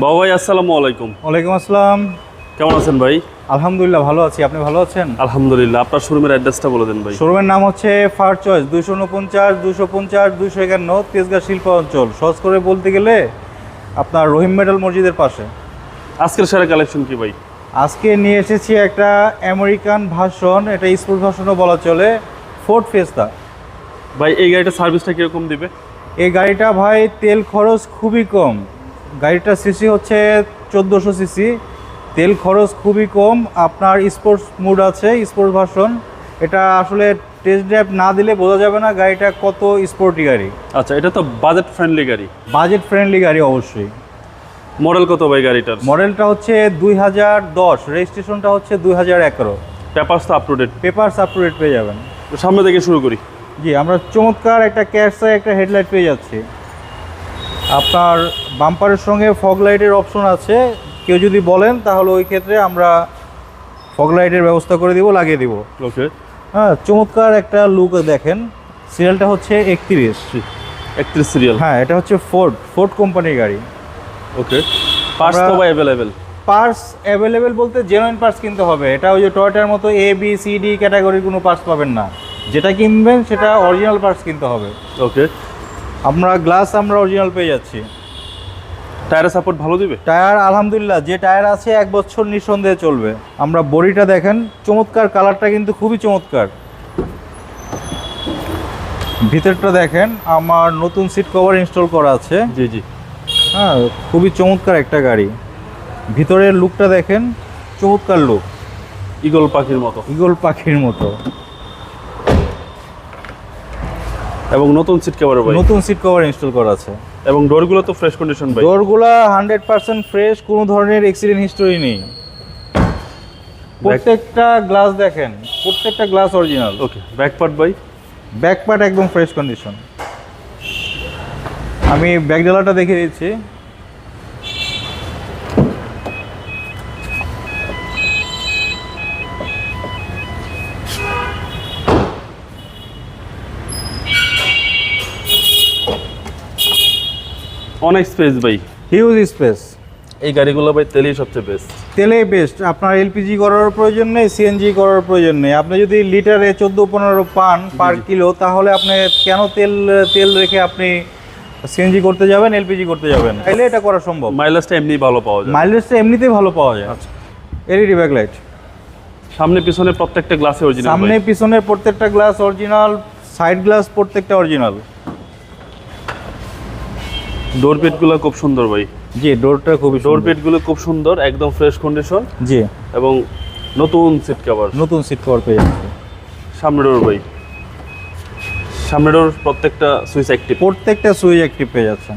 বাবা ভাই আসসালামু আলাইকুম। ওয়ালাইকুম আসসালাম। কেমন আছেন ভাই? আলহামদুলিল্লাহ ভালো আছি। আপনি ভালো আছেন? আলহামদুলিল্লাহ। আপনার শোরুমের অ্যাড্রেসটা বলে দেন ভাই। শোরুমের নাম হচ্ছে ফার চয়েস দুইশো উনপঞ্চাশ দুশো পঞ্চাশ দুইশো একান্ন তেজগাঁ শিল্প অঞ্চল। সহজ করে বলতে গেলে আপনার রহিম মেডাল মসজিদের পাশে। আজকের সেরা কালেকশন কি ভাই? আজকে নিয়ে এসেছি একটা আমেরিকান ভাষণ এটা স্পোর্ট ভাষণও বলা চলে ফোর্ট ফেস্তা ভাই এই গাড়িটা সার্ভিসটা কীরকম দিবে? এই গাড়িটা ভাই তেল খরচ খুবই কম। গাড়িটার সিসি হচ্ছে চোদ্দোশো সিসি তেল খরচ খুবই কম আপনার স্পোর্টস মুড আছে স্পোর্টস ভার্সন এটা আসলে টেস্ট ড্রাইভ না দিলে বোঝা যাবে না গাড়িটা কত স্পোর্টি গাড়ি। আচ্ছা এটা তো বাজেট ফ্রেন্ডলি গাড়ি। বাজেট ফ্রেন্ডলি গাড়ি অবশ্যই। মডেল কত ভাই গাড়িটার? মডেলটা হচ্ছে দুই হাজার দশ রেজিস্ট্রেশনটা হচ্ছে দুই হাজার এগারো। পেপারস তো up to date papers up to date পেয়ে যাবেন। সামনে থেকে শুরু করি। জি আমরা চমৎকার একটা ক্যাটসে একটা হেডলাইট পেয়ে যাচ্ছি। আপনার বাম্পারের সঙ্গে ফগ লাইটের অপশন আছে। কেউ যদি বলেন তাহলে ওই ক্ষেত্রে আমরা ফগ লাইটের ব্যবস্থা করে দিব লাগিয়ে দিব। ওকে হ্যাঁ চমৎকার একটা লুক দেখেন। সিরিয়ালটা হচ্ছে একত্রিশ। একত্রিশ সিরিয়াল হ্যাঁ এটা হচ্ছে ফোর্ড ফোর্ড কোম্পানির গাড়ি। ওকে পার্টস তো অ্যাভেলেবেল পার্টস অ্যাভেলেবেল বলতে জেনুইন পার্টস কিনতে হবে। এটা ওই যে টয়টার মতো এ বি সি ডি ক্যাটাগরির কোনো পার্টস পাবেন না। যেটা কিনবেন সেটা অরিজিনাল পার্টস কিনতে হবে। ওকে আমরা গ্লাস আমরা অরিজিনাল পেয়ে যাচ্ছি। টায়ারের সাপোর্ট ভালো দিবে? টায়ার আলহামদুলিল্লাহ যে টায়ার আছে এক বছর নিঃসন্দেহে চলবে। আমরা বডিটা দেখেন চমৎকার কালারটা কিন্তু খুবই চমৎকার। ভিতরটা দেখেন আমার নতুন সিট কভার ইনস্টল করা আছে। জি জি। হ্যাঁ খুবই চমৎকার একটা গাড়ি। ভিতরের লুকটা দেখেন চমৎকার লুক ইগল পাখির মতো। ইগল পাখির মতো। এবং নতুন সিট কভার ভাই নতুন সিট কভার ইনস্টল করা আছে। এবং ডোরগুলো তো ফ্রেশ কন্ডিশন ভাই ডোরগুলো হান্ড্রেড পার্সেন্ট ফ্রেশ কোনো ধরনের অ্যাক্সিডেন্ট হিস্টোরি নেই। প্রত্যেকটা গ্লাস দেখেন প্রত্যেকটা glass original okay back part ভাই ব্যাক পার্ট একদম ফ্রেশ কন্ডিশন আমি ব্যাক ডালাটা দেখে দিচ্ছি। অনেক স্পেস ভাই। হিউজ স্পেস এই গাড়িগুলো ভাই তেলই সবচেয়ে বেস্ট তেলে বেস্ট আপনার এলপিজি করার প্রয়োজন নেই সিএনজি করার প্রয়োজন নেই। আপনি যদি লিটারে চোদ্দ পনেরো পান পার কিলো তাহলে আপনি কেন তেল তেল রেখে আপনি সিএনজি করতে যাবেন এলপিজি করতে যাবেন? তাইলে এটা করা সম্ভব। মাইলেজটা এমনি ভালো পাওয়া যায়। মাইলেজটা এমনিতেই ভালো পাওয়া যায়। আচ্ছা। এলইডি ব্যাকলাইট সামনে পিছনে প্রত্যেকটা গ্লাসে অরিজিনাল সামনে পিছনের প্রত্যেকটা গ্লাস অরিজিনাল সাইড গ্লাস প্রত্যেকটা অরিজিনাল ডোর পেটগুলো খুব সুন্দর ভাই। জি ডোরটা খুবই ডোর সুন্দর। পেটগুলো খুব সুন্দর একদম ফ্রেশ কন্ডিশন জি। এবং নতুন সিট কভার নতুন সিট কভার পেয়ে যাচ্ছে। সামনে ডোর ভাই। সামনে ডোর প্রত্যেকটা সুইচ অ্যাক্টিভ প্রত্যেকটা সুইচ অ্যাক্টিভ পেয়ে যাচ্ছেন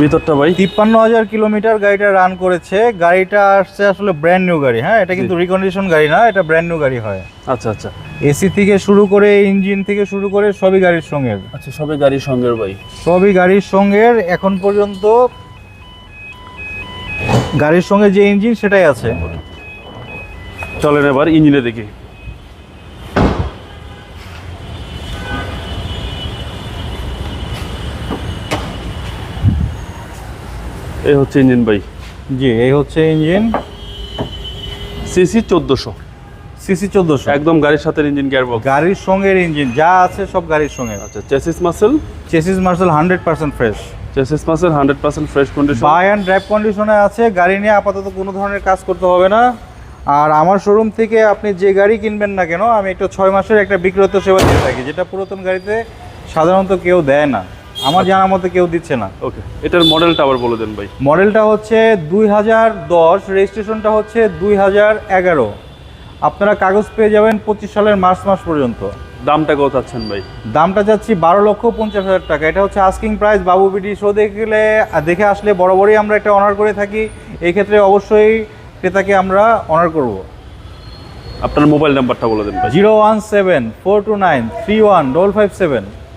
ভিতরটা ভাই? তিপ্পান্ন হাজার কিলোমিটার গাড়িটা রান করেছে। গাড়িটা আসছে আসলে ব্র্যান্ড নিউ গাড়ি হ্যাঁ? এটা কিন্তু রিকন্ডিশন গাড়ি না এটা ব্র্যান্ড নিউ গাড়ি হয়। আচ্ছা আচ্ছা। এসি থেকে শুরু করে ইঞ্জিন থেকে শুরু করে সবই গাড়ির সঙ্গে আচ্ছা সবই গাড়ির সঙ্গের ভাই। সবই গাড়ির সঙ্গে এখন পর্যন্ত গাড়ির সঙ্গে যে ইঞ্জিন সেটাই আছে। চলেন এবার ইঞ্জিনে দেখি। এই হচ্ছে ইঞ্জিন ভাই। জি এই হচ্ছে ইঞ্জিন। সিসি চোদ্দোশো। সিসি চোদ্দোশো। একদম গাড়ির সাথে ইঞ্জিন গিয়ার বক্স গাড়ির সঙ্গে ইঞ্জিন যা আছে সব গাড়ির সঙ্গে। আচ্ছা চেসিস মাসেল চেসিস মার্শাল hundred percent fresh chassis muscle hundred percent fresh condition buy and drive কন্ডিশনে আছে গাড়ি নিয়ে আপাতত কোনো ধরনের কাজ করতে হবে না। আর আমার শোরুম থেকে আপনি যে গাড়ি কিনবেন না কেন আমি একটা ছয় মাসের একটা বিক্রত সেবা দিয়ে থাকি যেটা পুরাতন গাড়িতে সাধারণত কেউ দেয় না। আমার জানা মতে কেউ দিচ্ছে না। ওকে এটার মডেলটা আবার বলে দেন ভাই। মডেলটা হচ্ছে দুই হাজার দশ রেজিস্ট্রেশনটা হচ্ছে দুই হাজার এগারো। আপনারা কাগজ পেয়ে যাবেন পঁচিশ সালের মার্চ মাস পর্যন্ত। দামটা কত চাচ্ছেন ভাই? দামটা যাচ্ছি বারো লক্ষ পঞ্চাশ হাজার টাকা। এটা হচ্ছে asking price Babu BD show দেখলে দেখে আসলে বরাবরই আমরা একটা অনার করে থাকি। এই ক্ষেত্রে অবশ্যই ক্রেতাকে আমরা অনার করব। আপনার মোবাইল নাম্বারটা বলে দেন ভাই। Zero one seven four two nine three one double five seven.